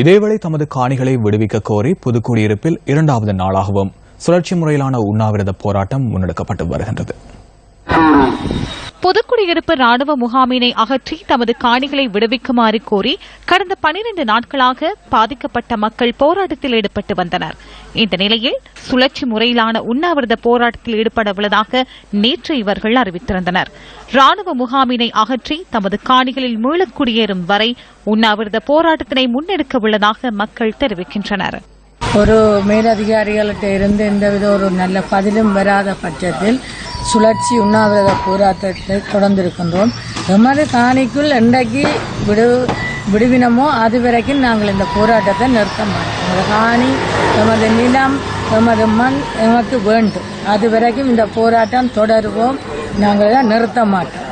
இதேவேளை தமது காணிகளை விடுவிக்க கோரி புதுக்குடியிருப்பில் இரண்டாவது நாளாகவும் சுழற்சி முறையிலான உண்ணாவிரத போராட்டம் முன்னெடுக்கப்பட்டு வருகின்றது. பொதுக்குடியிருப்பு ராணுவ முகாமினை அகற்றி தமது காணிகளை விடுவிக்குமாறு கோரி கடந்த பனிரண்டு நாட்களாக பாதிக்கப்பட்ட மக்கள் போராட்டத்தில் ஈடுபட்டு வந்தனர். இந்த நிலையில் சுழற்சி முறையிலான உண்ணாவிரத போராட்டத்தில் ஈடுபட உள்ளதாக நேற்று இவர்கள் அறிவித்திருந்தனர். ராணுவ முகாமினை அகற்றி தமது காணிகளில் மீளக் குடியேறும் வரை உண்ணாவிரத போராட்டத்தினை முன்னெடுக்க உள்ளதாக மக்கள் தெரிவிக்கின்றனர். ஒரு மேலதிகாரிகள்கிட்ட இருந்து எந்தவித ஒரு நல்ல பதிலும் வராத பட்சத்தில் சுழற்சி உண்ணாவிரத போராட்டத்தை தொடர்ந்திருக்கின்றோம். எமது காணிக்குள் என்றைக்கு விடு விடுவினமோ அது வரைக்கும் நாங்கள் இந்த போராட்டத்தை நிறுத்த மாட்டோம். எமது காணி எமது நிலம் எமது மண் எமக்கு வேண்டும். அது வரைக்கும் இந்த போராட்டம் தொடருவோம். நாங்கள் நிறுத்த மாட்டோம்.